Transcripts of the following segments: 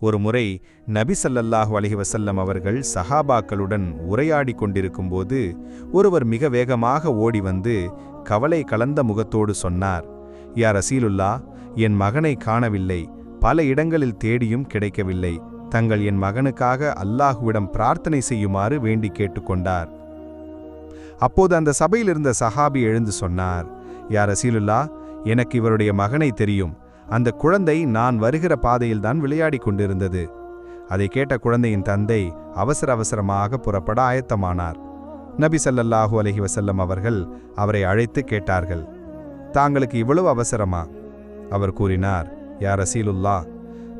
ஒரு முறை நபி சல்லல்லாஹு அலஹி வசல்லம் அவர்கள் சஹாபாக்களுடன் உரையாடி கொண்டிருக்கும்போது ஒருவர் மிக வேகமாக ஓடி வந்து கவலை கலந்த முகத்தோடு சொன்னார் யா ரசீலுல்லா என் மகனை காணவில்லை பல இடங்களில் தேடியும் கிடைக்கவில்லை தங்கள் என் மகனுக்காக அல்லாஹுவிடம் பிரார்த்தனை செய்யுமாறு வேண்டி கேட்டுக்கொண்டார். அப்போது அந்த சபையிலிருந்த சஹாபி எழுந்து சொன்னார் யா ரசீலுல்லா எனக்கு இவருடைய மகனை தெரியும் அந்த குழந்தை நான் வருகிற பாதையில்தான் விளையாடிக் கொண்டிருந்தது. அதை கேட்ட குழந்தையின் தந்தை அவசர அவசரமாக புறப்பட ஆயத்தமானார். நபி சல்லல்லாஹு அலஹி வசல்லம் அவர்கள் அவரை அழைத்து கேட்டார்கள். தாங்களுக்கு இவ்வளவு அவசரமா? அவர் கூறினார் யா ரசீலுல்லா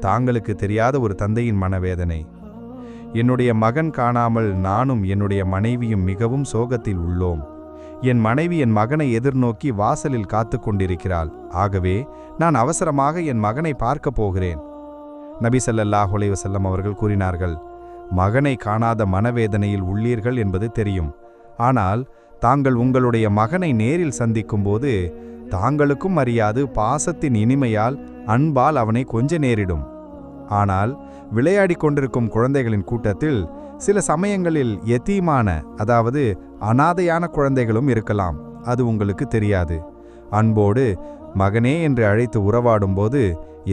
தாங்களுக்கு தெரியாத ஒரு தந்தையின் மனவேதனை. என்னுடைய மகன் காணாமல் நானும் என்னுடைய மனைவியும் மிகவும் சோகத்தில் உள்ளோம். என் மனைவி என் மகனை எதிர்நோக்கி வாசலில் காத்து கொண்டிருக்கிறாள் ஆகவே நான் அவசரமாக என் மகனை பார்க்கப் போகிறேன். நபி ஸல்லல்லாஹு அலைஹி அவர்கள் கூறினார்கள் மகனை காணாத மனவேதனையில் உள்ளீர்கள் என்பது தெரியும். ஆனால் தாங்கள் உங்களுடைய மகனை நேரில் சந்திக்கும்போது தாங்களுக்கும் அறியாது பாசத்தின் இனிமையால் அன்பால் அவனை கொஞ்ச நேரிடும். ஆனால் விளையாடி கொண்டிருக்கும் குழந்தைகளின் கூட்டத்தில் சில சமயங்களில் எத்தீமான அதாவது அனாதையான குழந்தைகளும் இருக்கலாம். அது உங்களுக்கு தெரியாது. அன்போடு மகனே என்று அழைத்து உறவாடும்போது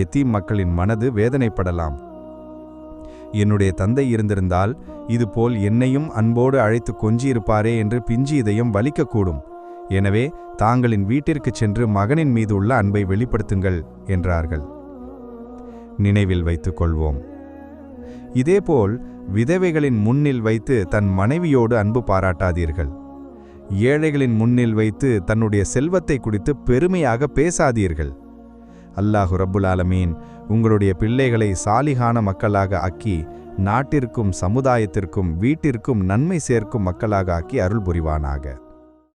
எத்தீம் மக்களின் மனது வேதனைப்படலாம். என்னுடைய தந்தை இருந்திருந்தால் இதுபோல் என்னையும் அன்போடு அழைத்து கொஞ்சியிருப்பாரே என்று பிஞ்சு இதயம் வலிக்கக்கூடும். எனவே தாங்களின் வீட்டிற்கு சென்று மகனின் மீது உள்ள அன்பை வெளிப்படுத்துங்கள் என்றார்கள். நினைவில் வைத்துக் கொள்வோம் இதேபோல் விதவைகளின் முன்னில் வைத்து தன் மனைவியோடு அன்பு பாராட்டாதீர்கள். ஏழைகளின் முன்னில் வைத்து தன்னுடைய செல்வத்தை குறித்து பெருமையாக பேசாதீர்கள். அல்லாஹு ரப்புல் ஆலமீன் உங்களுடைய பிள்ளைகளை சாலிகான மக்களாக ஆக்கி நாட்டிற்கும் சமுதாயத்திற்கும் வீட்டிற்கும் நன்மை சேர்க்கும் மக்களாக ஆக்கி அருள் புரிவானாக